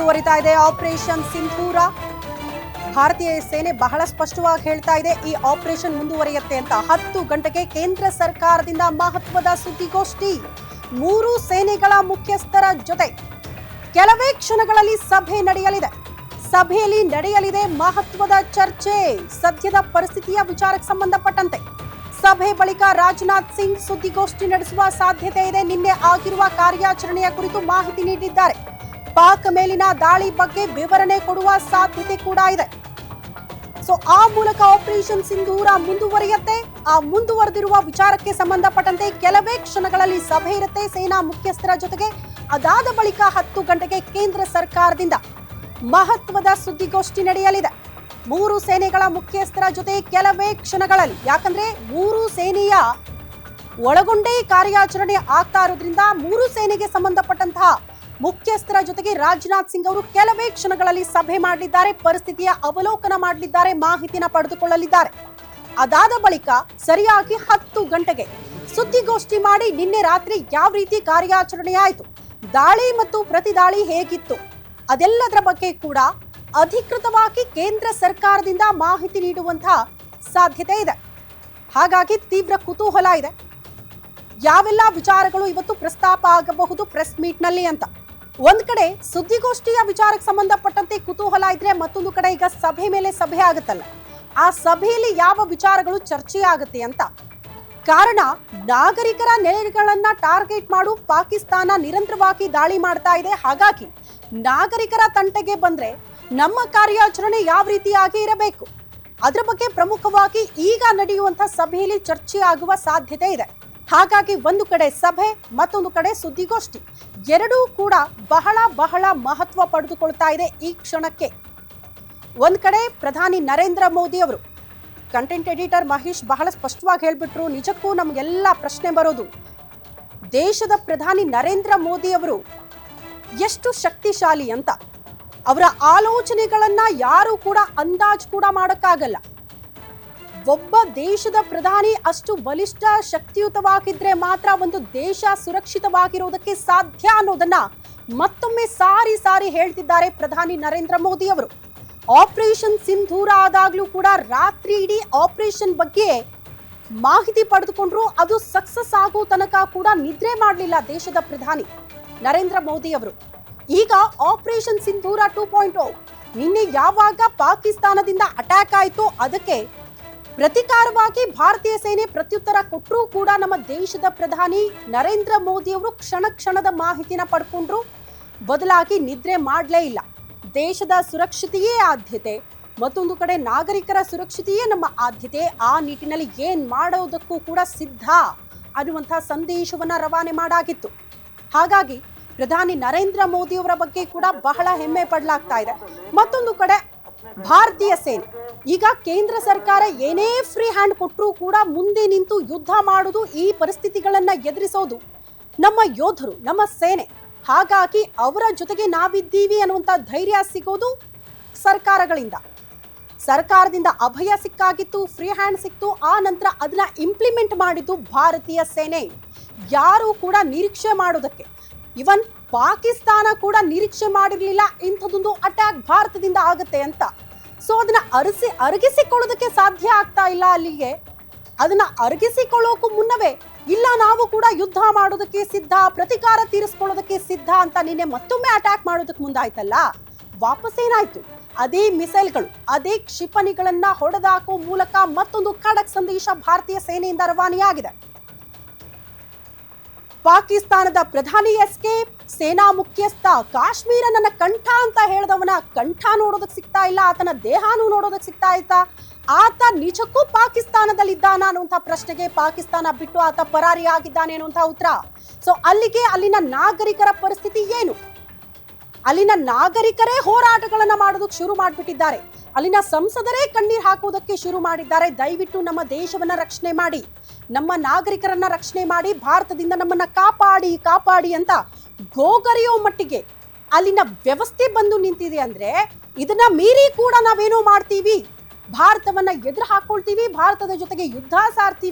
ಮುಂದುವರಿತಾ ಇದೆ ಆಪರೇಷನ್ ಸಿಂಧೂರ. ಭಾರತೀಯ ಸೇನೆ ಬಹಳ ಸ್ಪಷ್ಟವಾಗಿ ಹೇಳ್ತಾ ಇದೆ, ಈ ಆಪರೇಷನ್ ಮುಂದುವರಿಯುತ್ತೆ ಅಂತ. ಹತ್ತು ಗಂಟೆಗೆ ಕೇಂದ್ರ ಸರ್ಕಾರದಿಂದ ಮಹತ್ವದ ಸುದ್ದಿಗೋಷ್ಠಿ. ಮೂರು ಸೇನೆಗಳ ಮುಖ್ಯಸ್ಥರ ಜೊತೆ ಕೆಲವೇ ಕ್ಷಣಗಳಲ್ಲಿ ಸಭೆ ನಡೆಯಲಿದೆ. ಸಭೆಯಲ್ಲಿ ನಡೆಯಲಿದೆ ಮಹತ್ವದ ಚರ್ಚೆ. ಸದ್ಯದ ಪರಿಸ್ಥಿತಿಯ ವಿಚಾರಕ್ಕೆ ಸಂಬಂಧಪಟ್ಟಂತೆ ಸಭೆ ಬಳಿಕ ರಾಜನಾಥ್ ಸಿಂಗ್ ಸುದ್ದಿಗೋಷ್ಠಿ ನಡೆಸುವ ಸಾಧ್ಯತೆ ಇದೆ. ನಿನ್ನೆ ಆಗಿರುವ ಕಾರ್ಯಾಚರಣೆಯ ಕುರಿತು ಮಾಹಿತಿ ನೀಡಿದ್ದಾರೆ. ಪಾಕ್ ಮೇಲಿನ ದಾಳಿ ಬಗ್ಗೆ ವಿವರಣೆ ಕೊಡುವ ಸಾಧ್ಯತೆ ಕೂಡ ಇದೆ. ಸೊ ಆ ಮೂಲಕ ಆಪರೇಷನ್ ಸಿಂಧೂರ ಮುಂದುವರಿಯುತ್ತೆ. ಆ ಮುಂದುವರೆದಿರುವ ವಿಚಾರಕ್ಕೆ ಸಂಬಂಧಪಟ್ಟಂತೆ ಕೆಲವೇ ಕ್ಷಣಗಳಲ್ಲಿ ಸಭೆ ಇರುತ್ತೆ ಸೇನಾ ಮುಖ್ಯಸ್ಥರ ಜೊತೆಗೆ. ಅದಾದ ಬಳಿಕ ಹತ್ತು ಗಂಟೆಗೆ ಕೇಂದ್ರ ಸರ್ಕಾರದಿಂದ ಮಹತ್ವದ ಸುದ್ದಿಗೋಷ್ಠಿ ನಡೆಯಲಿದೆ. ಮೂರು ಸೇನೆಗಳ ಮುಖ್ಯಸ್ಥರ ಜೊತೆ ಕೆಲವೇ ಕ್ಷಣಗಳಲ್ಲಿ, ಯಾಕಂದ್ರೆ ಮೂರು ಸೇನೆಯ ಒಳಗೊಂಡೇ ಕಾರ್ಯಾಚರಣೆ ಆಗ್ತಾ ಇರೋದ್ರಿಂದ ಮೂರು ಸೇನೆಗೆ ಸಂಬಂಧಪಟ್ಟಂತಹ ಮುಖ್ಯಸ್ಥರ ಜೊತೆಗೆ ರಾಜನಾಥ್ ಸಿಂಗ್ ಅವರು ಕೆಲವೇ ಕ್ಷಣಗಳಲ್ಲಿ ಸಭೆ ಮಾಡಲಿದ್ದಾರೆ, ಪರಿಸ್ಥಿತಿಯ ಅವಲೋಕನ ಮಾಡಲಿದ್ದಾರೆ, ಮಾಹಿತಿನ ಪಡೆದುಕೊಳ್ಳಲಿದ್ದಾರೆ. ಅದಾದ ಬಳಿಕ ಸರಿಯಾಗಿ ಹತ್ತು ಗಂಟೆಗೆ ಸುದ್ದಿಗೋಷ್ಠಿ ಮಾಡಿ ನಿನ್ನೆ ರಾತ್ರಿ ಯಾವ ರೀತಿ ಕಾರ್ಯಾಚರಣೆ ಆಯಿತು, ದಾಳಿ ಮತ್ತು ಪ್ರತಿದಾಳಿ ಹೇಗಿತ್ತು, ಅದೆಲ್ಲದರ ಬಗ್ಗೆ ಕೂಡ ಅಧಿಕೃತವಾಗಿ ಕೇಂದ್ರ ಸರ್ಕಾರದಿಂದ ಮಾಹಿತಿ ನೀಡುವಂತಹ ಸಾಧ್ಯತೆ ಇದೆ. ಹಾಗಾಗಿ ತೀವ್ರ ಕುತೂಹಲ ಇದೆ. ಯಾವೆಲ್ಲ ವಿಚಾರಗಳು ಇವತ್ತು ಪ್ರಸ್ತಾಪ ಆಗಬಹುದು, ಪ್ರೆಸ್ ಮೀಟ್ನಲ್ಲಿ ಅಂತ. ಒಂದ್ ಕಡೆ ಸುದ್ದಿಗೋಷ್ಠಿಯ ವಿಚಾರಕ್ಕೆ ಸಂಬಂಧಪಟ್ಟಂತೆ ಕುತೂಹಲ ಇದ್ರೆ ಮತ್ತೊಂದು ಕಡೆ ಈಗ ಸಭೆ ಮೇಲೆ ಸಭೆ ಆಗುತ್ತಲ್ಲ. ಆ ಸಭೆಯಲ್ಲಿ ಯಾವ ವಿಚಾರಗಳು ಚರ್ಚೆ ಆಗುತ್ತೆ ಅಂತ. ಕಾರಣ, ನಾಗರಿಕರ ನೆಲೆಗಳನ್ನ ಟಾರ್ಗೆಟ್ ಮಾಡು, ಪಾಕಿಸ್ತಾನ ನಿರಂತರವಾಗಿ ದಾಳಿ ಮಾಡ್ತಾ ಇದೆ. ಹಾಗಾಗಿ ನಾಗರಿಕರ ತಂಟೆಗೆ ಬಂದ್ರೆ ನಮ್ಮ ಕಾರ್ಯಾಚರಣೆ ಯಾವ ರೀತಿಯಾಗಿ ಇರಬೇಕು? ಅದರ ಬಗ್ಗೆ ಪ್ರಮುಖವಾಗಿ ಈಗ ನಡೆಯುವಂತಹ ಸಭೆಯಲ್ಲಿ ಚರ್ಚೆ ಆಗುವ ಸಾಧ್ಯತೆ ಇದೆ. ಹಾಗಾಗಿ ಒಂದು ಕಡೆ ಸಭೆ, ಮತ್ತೊಂದು ಕಡೆ ಸುದ್ದಿಗೋಷ್ಠಿ. ಎರಡೂ ಕೂಡ ಬಹಳ ಬಹಳ ಮಹತ್ವ ಪಡೆದುಕೊಳ್ತಾ ಇದೆ ಈ ಕ್ಷಣಕ್ಕೆ. ಒಂದ್ ಕಡೆ ಪ್ರಧಾನಿ ನರೇಂದ್ರ ಮೋದಿ ಅವರು ಕಂಟೆಂಟ್ ಎಡಿಟರ್ ಮಹೇಶ್ ಬಹಳ ಸ್ಪಷ್ಟವಾಗಿ ಹೇಳ್ಬಿಟ್ರು, ನಿಜಕ್ಕೂ ನಮಗೆಲ್ಲ ಪ್ರಶ್ನೆ ಬರೋದು, ದೇಶದ ಪ್ರಧಾನಿ ನರೇಂದ್ರ ಮೋದಿ ಅವರು ಎಷ್ಟು ಶಕ್ತಿಶಾಲಿ ಅಂತ. ಅವರ ಆಲೋಚನೆಗಳನ್ನ ಯಾರು ಕೂಡ ಅಂದಾಜ್ ಕೂಡ ಮಾಡಕ್ಕಾಗಲ್ಲ. ಒಬ್ಬ ದೇಶದ ಪ್ರಧಾನಿ ಅಷ್ಟು ಬಲಿಷ್ಠ, ಶಕ್ತಿಯುತವಾಗಿದ್ರೆ ಮಾತ್ರ ಒಂದು ದೇಶ ಸುರಕ್ಷಿತವಾಗಿರುವುದಕ್ಕೆ ಸಾಧ್ಯ ಅನ್ನೋದನ್ನ ಮತ್ತೊಮ್ಮೆ ಸಾರಿ ಸಾರಿ ಹೇಳ್ತಿದ್ದಾರೆ ಪ್ರಧಾನಿ ನರೇಂದ್ರ ಮೋದಿ ಅವರು. ಆಪರೇಷನ್ ಸಿಂಧೂರ ಆದಾಗ್ಲೂ ಕೂಡ ರಾತ್ರಿ ಇಡೀ ಆಪರೇಷನ್ ಬಗ್ಗೆ ಮಾಹಿತಿ ಪಡೆದುಕೊಂಡ್ರು ಅದು ಸಕ್ಸಸ್ ಆಗೋ ತನಕ ಕೂಡ ನಿದ್ರೆ ಮಾಡಲಿಲ್ಲ ದೇಶದ ಪ್ರಧಾನಿ ನರೇಂದ್ರ ಮೋದಿ ಅವರು. ಈಗ ಆಪರೇಷನ್ ಸಿಂಧೂರ ಟೂ ಪಾಯಿಂಟ್ ನಿನ್ನೆ ಯಾವಾಗ ಪಾಕಿಸ್ತಾನದಿಂದ ಅಟ್ಯಾಕ್ ಆಯಿತು ಅದಕ್ಕೆ ಪ್ರತಿಕಾರವಾಗಿ ಭಾರತೀಯ ಸೇನೆ ಪ್ರತ್ಯುತ್ತರ ಕೊಟ್ಟರೂ ಕೂಡ ನಮ್ಮ ದೇಶದ ಪ್ರಧಾನಿ ನರೇಂದ್ರ ಮೋದಿ ಅವರು ಕ್ಷಣ ಕ್ಷಣದ ಮಾಹಿತಿನ ಪಡ್ಕೊಂಡ್ರು. ಬದಲಾಗಿ ನಿದ್ರೆ ಮಾಡಲೇ ಇಲ್ಲ. ದೇಶದ ಸುರಕ್ಷತೆಯೇ ಆದ್ಯತೆ. ಮತ್ತೊಂದು ಕಡೆ ನಾಗರಿಕರ ಸುರಕ್ಷತೆಯೇ ನಮ್ಮ ಆದ್ಯತೆ. ಆ ನಿಟ್ಟಿನಲ್ಲಿ ಏನ್ ಮಾಡೋದಕ್ಕೂ ಕೂಡ ಸಿದ್ಧ ಅನ್ನುವಂತಹ ಸಂದೇಶವನ್ನ ರವಾನೆ ಮಾಡಾಗಿತ್ತು. ಹಾಗಾಗಿ ಪ್ರಧಾನಿ ನರೇಂದ್ರ ಮೋದಿ ಅವರ ಬಗ್ಗೆ ಕೂಡ ಬಹಳ ಹೆಮ್ಮೆ ಪಡಲಾಗ್ತಾ ಇದೆ. ಮತ್ತೊಂದು ಕಡೆ ಭಾರತೀಯ ಸೇನೆ. ಈಗ ಕೇಂದ್ರ ಸರ್ಕಾರ ಏನೇ ಫ್ರೀ ಹ್ಯಾಂಡ್ ಕೊಟ್ಟರೂ ಕೂಡ ಮುಂದೆ ನಿಂತು ಯುದ್ಧ ಮಾಡುವುದು ಈ ಪರಿಸ್ಥಿತಿಗಳನ್ನ ಎದುರಿಸೋದು. ನಮ್ಮ ಯೋಧರು, ನಮ್ಮ ಸೇನೆ. ಹಾಗಾಗಿ ಅವರ ಜೊತೆಗೆ ನಾವಿದ್ದೀವಿ ಅನ್ನುವಂಥ ಧೈರ್ಯ ಸಿಗೋದು ಸರ್ಕಾರಗಳಿಂದ. ಸರ್ಕಾರದಿಂದ ಅಭಯ ಸಿಕ್ಕಾಗಿತ್ತು, ಫ್ರೀ ಹ್ಯಾಂಡ್ ಸಿಕ್ತು, ಆ ನಂತರ ಅದನ್ನ ಇಂಪ್ಲಿಮೆಂಟ್ ಮಾಡಿದ್ದು ಭಾರತೀಯ ಸೇನೆ. ಯಾರು ಕೂಡ ನಿರೀಕ್ಷೆ ಮಾಡೋದಕ್ಕೆ. ಇವನ್ ಪಾಕಿಸ್ತಾನ ಕೂಡ ನಿರೀಕ್ಷೆ ಮಾಡಿರಲಿಲ್ಲ. ಇಂಥದ್ದೊಂದು ಅಟ್ಯಾಕ್ ಭಾರತದಿಂದ ಆಗುತ್ತೆ ಅಂತ. ಸೊ ಅದನ್ನ ಅರಸಿ, ಅರಗಿಸಿಕೊಳ್ಳೋದಕ್ಕೆ ಸಾಧ್ಯ ಆಗ್ತಾ ಇಲ್ಲ ಅಲ್ಲಿಗೆ. ಅದನ್ನ ಅರಗಿಸಿಕೊಳ್ಳೋಕು ಮುನ್ನವೇ. ಇಲ್ಲ, ನಾವು ಕೂಡ ಯುದ್ಧ ಮಾಡೋದಕ್ಕೆ ಸಿದ್ಧ, ಪ್ರತಿಕಾರ ತೀರಿಸ್ಕೊಳ್ಳೋದಕ್ಕೆ ಸಿದ್ಧ ಅಂತ ನಿನ್ನೆ ಮತ್ತೊಮ್ಮೆ ಅಟ್ಯಾಕ್ ಮಾಡೋದಕ್ಕೆ ಮುಂದಾಯ್ತಲ್ಲ? ವಾಪಸ್ ಏನಾಯ್ತು? ಅದೇ ಮಿಸೈಲ್ಗಳು ಅದೇ ಕ್ಷಿಪಣಿಗಳನ್ನ ಹೊಡೆದಾಕೋ ಮೂಲಕ ಮತ್ತೊಂದು ಖಡಕ್ ಸಂದೇಶ ಭಾರತೀಯ ಸೇನೆಯಿಂದ ರವಾನೆಯಾಗಿದೆ. ಪಾಕಿಸ್ತಾನದ ಪ್ರಧಾನಿ ಎಸ್ಕೇಪ್, ಸೇನಾ ಮುಖ್ಯಸ್ಥ ಕಾಶ್ಮೀರ ನನ್ನ ಕಂಠ ಅಂತ ಹೇಳಿದವನ ಕಂಠ ನೋಡೋದಕ್ಕೆ ಸಿಗ್ತಾ ಇಲ್ಲ, ಆತನ ದೇಹಾನು ನೋಡೋದಕ್ಕೆ ಸಿಗ್ತಾ ಇತ್ತಾ ಆತ ನಿಜಕ್ಕೂ ಪಾಕಿಸ್ತಾನದಲ್ಲಿದ್ದಾನ ಅನ್ನುವಂಥ ಪ್ರಶ್ನೆಗೆ ಪಾಕಿಸ್ತಾನ ಬಿಟ್ಟು ಆತ ಪರಾರಿ ಆಗಿದ್ದಾನೆ ಅನ್ನುವಂಥ ಉತ್ತರ. ಸೊ ಅಲ್ಲಿಗೆ ಅಲ್ಲಿನ ನಾಗರಿಕರ ಪರಿಸ್ಥಿತಿ ಏನು? ಅಲ್ಲಿನ ನಾಗರಿಕರೇ ಹೋರಾಟಗಳನ್ನು ಮಾಡೋದಕ್ಕೆ ಶುರು ಮಾಡಿಬಿಟ್ಟಿದ್ದಾರೆ. ಅಲ್ಲಿನ ಸಂಸದರೇ ಕಣ್ಣೀರು ಹಾಕುವುದಕ್ಕೆ ಶುರು ಮಾಡಿದ್ದಾರೆ. ದಯವಿಟ್ಟು ನಮ್ಮ ದೇಶವನ್ನ ರಕ್ಷಣೆ ಮಾಡಿ, ನಮ್ಮ ನಾಗರಿಕರನ್ನ ರಕ್ಷಣೆ ಮಾಡಿ, ಭಾರತದಿಂದ ನಮ್ಮನ್ನ ಕಾಪಾಡಿ ಕಾಪಾಡಿ ಅಂತ ಗೋಗರಿಯೋ ಮಟ್ಟಿಗೆ ಅಲ್ಲಿನ ವ್ಯವಸ್ಥೆ ಬಂದು ನಿಂತಿದೆ ಅಂದ್ರೆ ಇದನ್ನ ಮೀರಿ ಕೂಡ ನಾವೇನೋ ಮಾಡ್ತೀವಿ. ಭಾರತವನ್ನ ಎದುರು ಹಾಕೊಳ್ತೀವಿ, ಭಾರತದ ಜೊತೆಗೆ ಯುದ್ಧ ಸಾರ್ತೀವಿ.